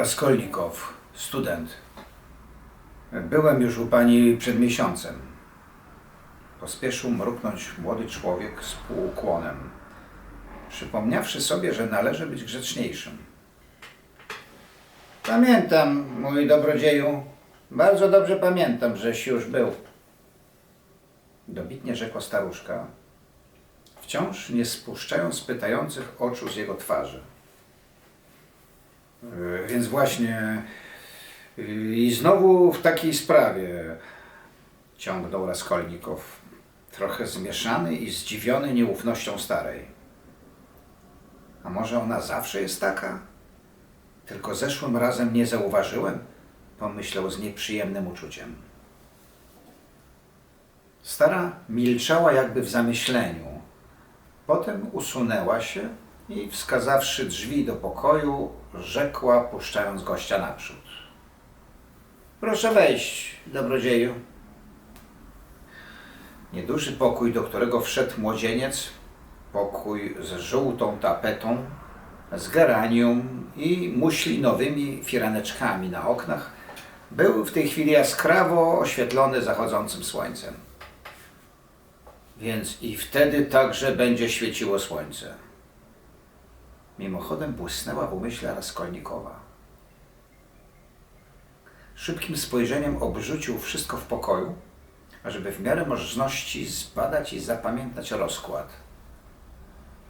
Raskolnikow, student. Byłem już u pani przed miesiącem. Pospieszył mruknąć młody człowiek z półukłonem, przypomniawszy sobie, że należy być grzeczniejszym. Pamiętam, mój dobrodzieju. Bardzo dobrze pamiętam, żeś już był. Dobitnie rzekła staruszka, wciąż nie spuszczając pytających oczu z jego twarzy. E, Więc właśnie e, i znowu w takiej sprawie ciągnął Raskolnikow, trochę zmieszany i zdziwiony nieufnością starej. A może ona zawsze jest taka? Tylko zeszłym razem nie zauważyłem, pomyślał z nieprzyjemnym uczuciem. Stara milczała jakby w zamyśleniu. Potem usunęła się i wskazawszy drzwi do pokoju, rzekła, puszczając gościa naprzód. Proszę wejść, dobrodzieju. Nieduży pokój, do którego wszedł młodzieniec, pokój z żółtą tapetą, z geranium i muślinowymi firaneczkami na oknach, był w tej chwili jaskrawo oświetlony zachodzącym słońcem. Więc i wtedy także będzie świeciło słońce. Mimochodem błysnęła w umyśle Raskolnikowa. Szybkim spojrzeniem obrzucił wszystko w pokoju, ażeby w miarę możliwości zbadać i zapamiętać rozkład.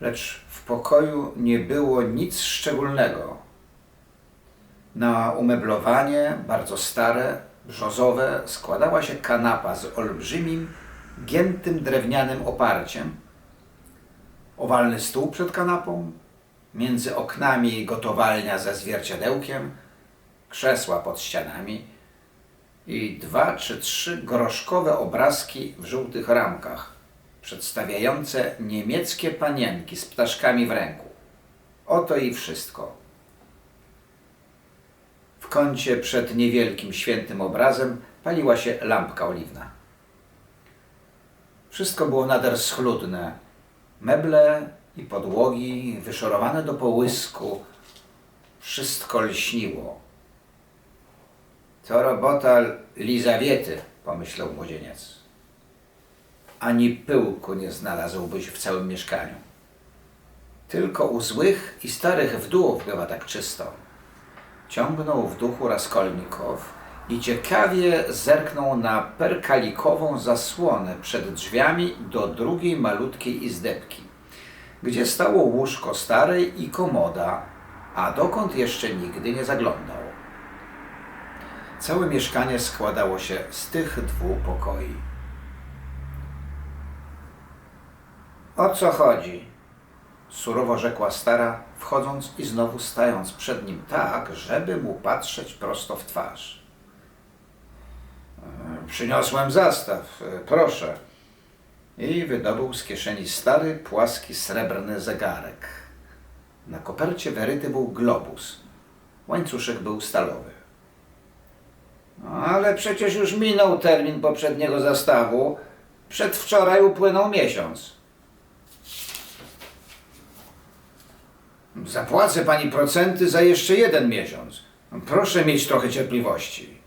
Lecz w pokoju nie było nic szczególnego. Na umeblowanie, bardzo stare, brzozowe, składała się kanapa z olbrzymim, giętym drewnianym oparciem, owalny stół przed kanapą, między oknami gotowalnia ze zwierciadełkiem, krzesła pod ścianami i dwa czy trzy groszkowe obrazki w żółtych ramkach, przedstawiające niemieckie panienki z ptaszkami w ręku. Oto i wszystko. W kącie przed niewielkim świętym obrazem paliła się lampka oliwna. Wszystko było nader schludne. Meble i podłogi wyszorowane do połysku. Wszystko lśniło. To robota Lizawiety, pomyślał młodzieniec. Ani pyłku nie znalazłbyś w całym mieszkaniu. Tylko u złych i starych wdów bywa tak czysto. Ciągnął w duchu Raskolnikow i ciekawie zerknął na perkalikową zasłonę przed drzwiami do drugiej malutkiej izdebki, gdzie stało łóżko starej i komoda, a dokąd jeszcze nigdy nie zaglądał. Całe mieszkanie składało się z tych dwóch pokoi. O co chodzi? Surowo rzekła stara, wchodząc i znowu stając przed nim tak, żeby mu patrzeć prosto w twarz. E, Przyniosłem zastaw, e, proszę. I wydobył z kieszeni stary, płaski, srebrny zegarek. Na kopercie wyryty był globus. Łańcuszek był stalowy. No, ale przecież już minął termin poprzedniego zastawu. Przedwczoraj upłynął miesiąc. Zapłacę pani procenty za jeszcze jeden miesiąc. Proszę mieć trochę cierpliwości.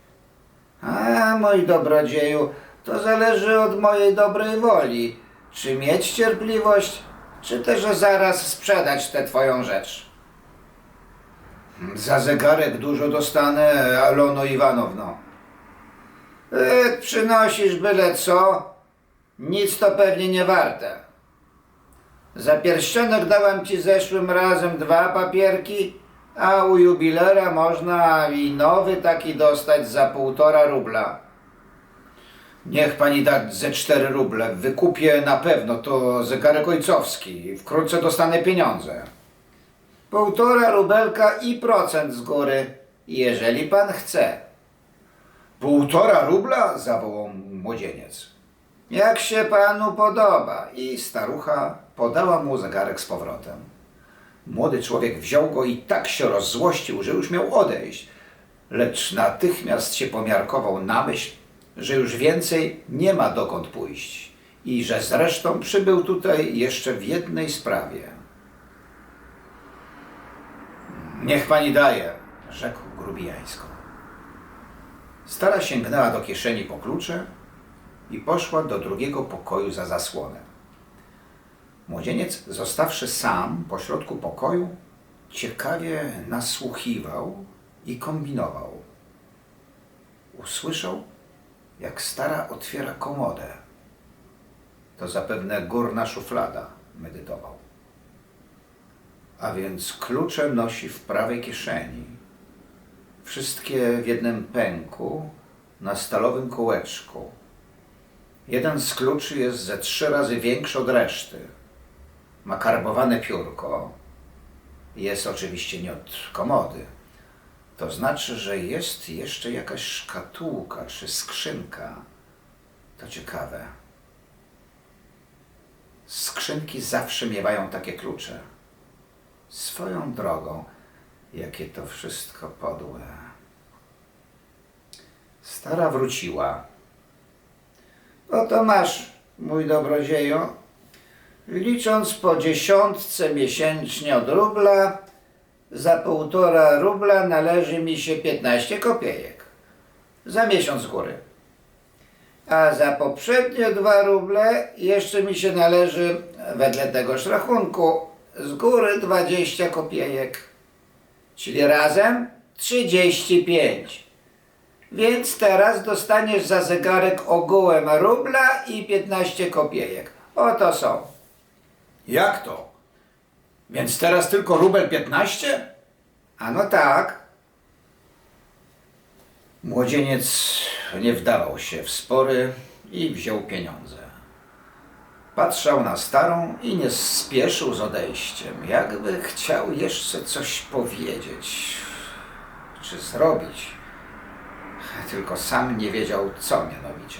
A, mój dobrodzieju, to zależy od mojej dobrej woli. Czy mieć cierpliwość, czy też zaraz sprzedać tę twoją rzecz. Za zegarek dużo dostanę, Alono Iwanowno. E, przynosisz byle co, nic to pewnie nie warte. Za pierścionek dałem ci zeszłym razem dwa papierki, a u jubilera można i nowy taki dostać za półtora rubla. Niech pani da ze cztery ruble. Wykupię na pewno, to zegarek ojcowski. Wkrótce dostanę pieniądze. Półtora rubelka i procent z góry, jeżeli pan chce. Półtora rubla? zawołał młodzieniec. Jak się panu podoba? I starucha podała mu zegarek z powrotem. Młody człowiek wziął go i tak się rozzłościł, że już miał odejść, lecz natychmiast się pomiarkował na myśl, że już więcej nie ma dokąd pójść i że zresztą przybył tutaj jeszcze w jednej sprawie. Niech pani daje, rzekł lubijańską. Stara sięgnęła do kieszeni po klucze i poszła do drugiego pokoju za zasłonę. Młodzieniec, zostawszy sam pośrodku pokoju, ciekawie nasłuchiwał i kombinował. Usłyszał, jak stara otwiera komodę. To zapewne górna szuflada, medytował. A więc klucze nosi w prawej kieszeni. Wszystkie w jednym pęku na stalowym kołeczku. Jeden z kluczy jest ze trzy razy większy od reszty. Ma karbowane piórko. Jest oczywiście nie od komody. To znaczy, że jest jeszcze jakaś szkatułka czy skrzynka. To ciekawe. Skrzynki zawsze miewają takie klucze. Swoją drogą, jakie to wszystko podłe. Stara wróciła. Oto masz, mój dobrodzieju. Licząc po dziesiątce miesięcznie od rubla, za półtora rubla należy mi się 15 kopiejek. Za miesiąc z góry. A za poprzednie dwa ruble jeszcze mi się należy, wedle tegoż rachunku, z góry 20 kopiejek. Czyli razem 35. Więc teraz dostaniesz za zegarek ogółem rubla i 15 kopiejek. Oto są. Jak to? Więc teraz tylko rubel 15? A no tak. Młodzieniec nie wdawał się w spory i wziął pieniądze. Patrzał na starą i nie spieszył z odejściem, jakby chciał jeszcze coś powiedzieć czy zrobić. Tylko sam nie wiedział, co mianowicie.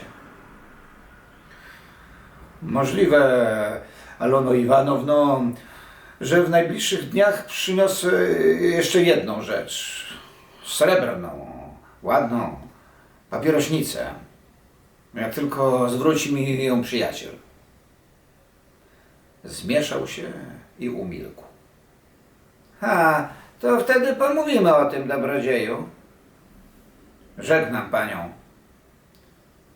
Możliwe, Alono Iwanowno, że w najbliższych dniach przyniosę jeszcze jedną rzecz. Srebrną, ładną, papierośnicę. Jak tylko zwróci mi ją przyjaciel. Zmieszał się i umilkł. A, to wtedy pomówimy o tym, dobrodzieju. Żegnam panią.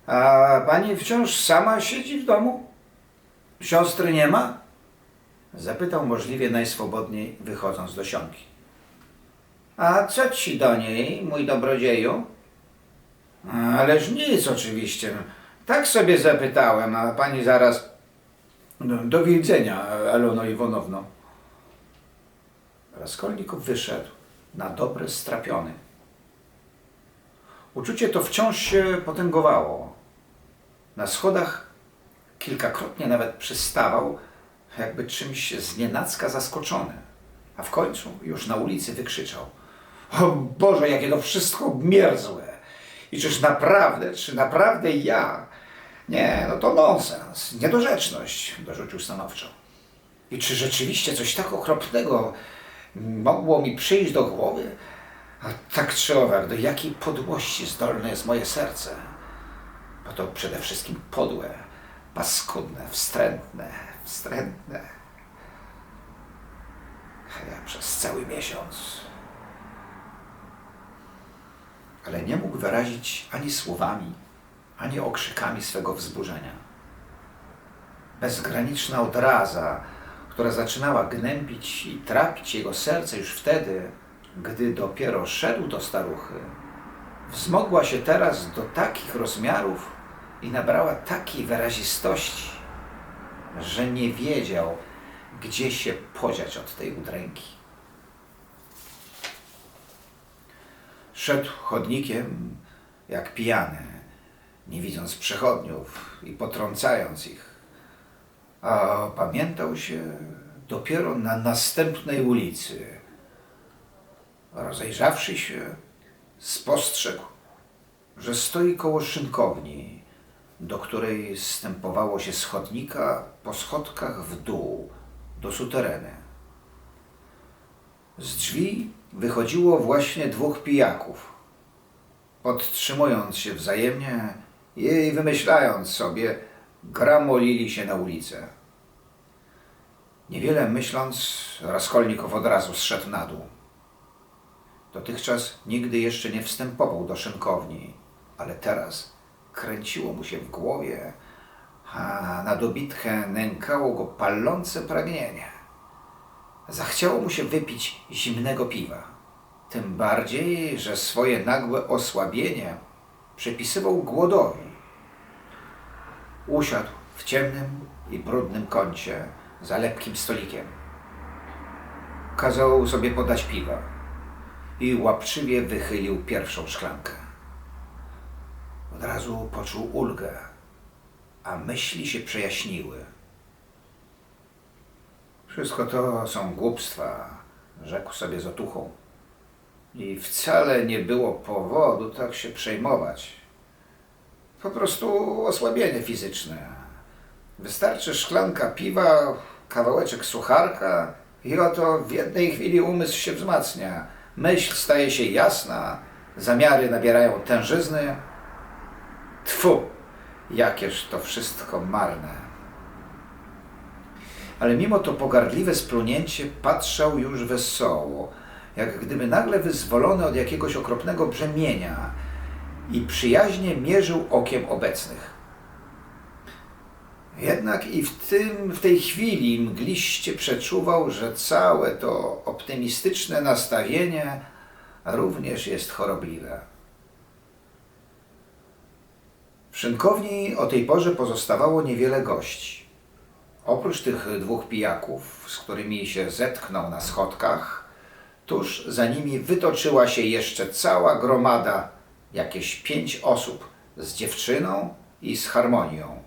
A pani wciąż sama siedzi w domu? Siostry nie ma? Zapytał możliwie najswobodniej, wychodząc do sionki. A co ci do niej, mój dobrodzieju? Ależ nic oczywiście. Tak sobie zapytałem, a pani zaraz... Do, do widzenia, Alono Iwonowno. Raskolnikow wyszedł, na dobre strapiony. Uczucie to wciąż się potęgowało. Na schodach kilkakrotnie nawet przystawał, jakby czymś znienacka zaskoczony. A w końcu już na ulicy wykrzyczał. O Boże, jakie to wszystko mierzłe! I czyż naprawdę, czy naprawdę ja? Nie, no to nonsens, niedorzeczność, dorzucił stanowczo. I czy rzeczywiście coś tak okropnego mogło mi przyjść do głowy? A tak czy owak, do jakiej podłości zdolne jest moje serce? Bo to przede wszystkim podłe, paskudne, wstrętne, wstrętne. Ja przez cały miesiąc. Ale nie mógł wyrazić ani słowami, ani okrzykami swego wzburzenia. Bezgraniczna odraza, która zaczynała gnębić i trapić jego serce już wtedy, gdy dopiero szedł do staruchy, wzmogła się teraz do takich rozmiarów i nabrała takiej wyrazistości, że nie wiedział, gdzie się podziać od tej udręki. Szedł chodnikiem jak pijany, nie widząc przechodniów i potrącając ich. A pamiętał się dopiero na następnej ulicy. Rozejrzawszy się, spostrzegł, że stoi koło szynkowni, do której stępowało się schodnika po schodkach w dół do sutereny. Z drzwi wychodziło właśnie dwóch pijaków. Podtrzymując się wzajemnie i wymyślając sobie, gramolili się na ulicę. Niewiele myśląc, Raskolnikow od razu zszedł na dół. Dotychczas nigdy jeszcze nie wstępował do szynkowni, ale teraz kręciło mu się w głowie, a na dobitkę nękało go palące pragnienie. Zachciało mu się wypić zimnego piwa. Tym bardziej, że swoje nagłe osłabienie przypisywał głodowi. Usiadł w ciemnym i brudnym kącie za lepkim stolikiem. Kazał sobie podać piwa i łapczywie wychylił pierwszą szklankę. Od razu poczuł ulgę, a myśli się przejaśniły. Wszystko to są głupstwa, rzekł sobie z otuchą. I wcale nie było powodu tak się przejmować. Po prostu osłabienie fizyczne. Wystarczy szklanka piwa, kawałeczek sucharka i oto w jednej chwili umysł się wzmacnia. Myśl staje się jasna, zamiary nabierają tężyzny. Tfu, jakież to wszystko marne. Ale mimo to pogardliwe splunięcie patrzał już wesoło, jak gdyby nagle wyzwolony od jakiegoś okropnego brzemienia i przyjaźnie mierzył okiem obecnych. Jednak i w, tym, w tej chwili mgliście przeczuwał, że całe to optymistyczne nastawienie również jest chorobliwe. W szynkowni o tej porze pozostawało niewiele gości. Oprócz tych dwóch pijaków, z którymi się zetknął na schodkach, tuż za nimi wytoczyła się jeszcze cała gromada, jakieś pięć osób z dziewczyną i z harmonią.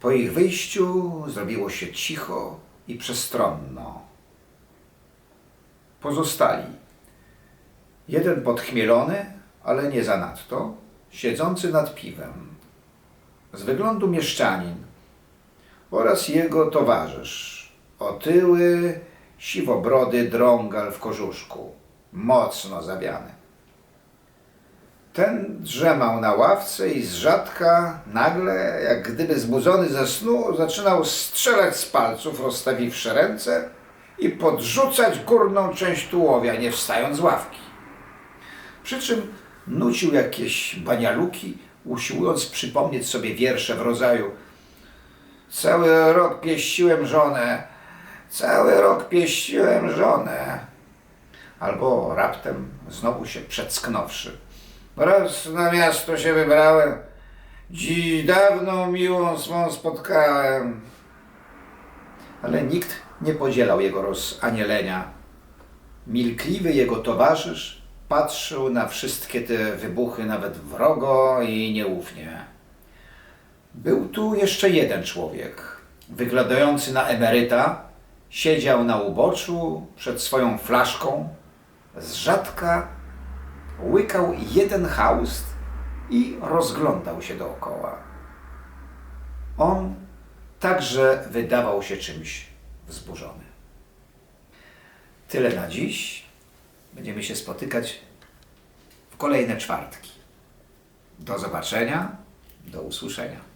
Po ich wyjściu zrobiło się cicho i przestronno. Pozostali. Jeden podchmielony, ale nie zanadto, siedzący nad piwem. Z wyglądu mieszczanin oraz jego towarzysz, otyły, siwobrody drągal w kożuszku, mocno zawiany. Ten drzemał na ławce i z rzadka, nagle, jak gdyby zbudzony ze snu, zaczynał strzelać z palców, rozstawiwszy ręce i podrzucać górną część tułowia, nie wstając z ławki. Przy czym nucił jakieś banialuki, usiłując przypomnieć sobie wiersze w rodzaju Cały rok pieściłem żonę, cały rok pieściłem żonę. Albo raptem znowu się przecknąwszy. Raz na miasto się wybrałem, dziś dawno miłą swą spotkałem. Ale nikt nie podzielał jego rozanielenia. Milkliwy jego towarzysz patrzył na wszystkie te wybuchy nawet wrogo i nieufnie. Był tu jeszcze jeden człowiek, wyglądający na emeryta, siedział na uboczu przed swoją flaszką, z rzadka łykał jeden haust i rozglądał się dookoła. On także wydawał się czymś wzburzony. Tyle na dziś. Będziemy się spotykać w kolejne czwartki. Do zobaczenia, do usłyszenia.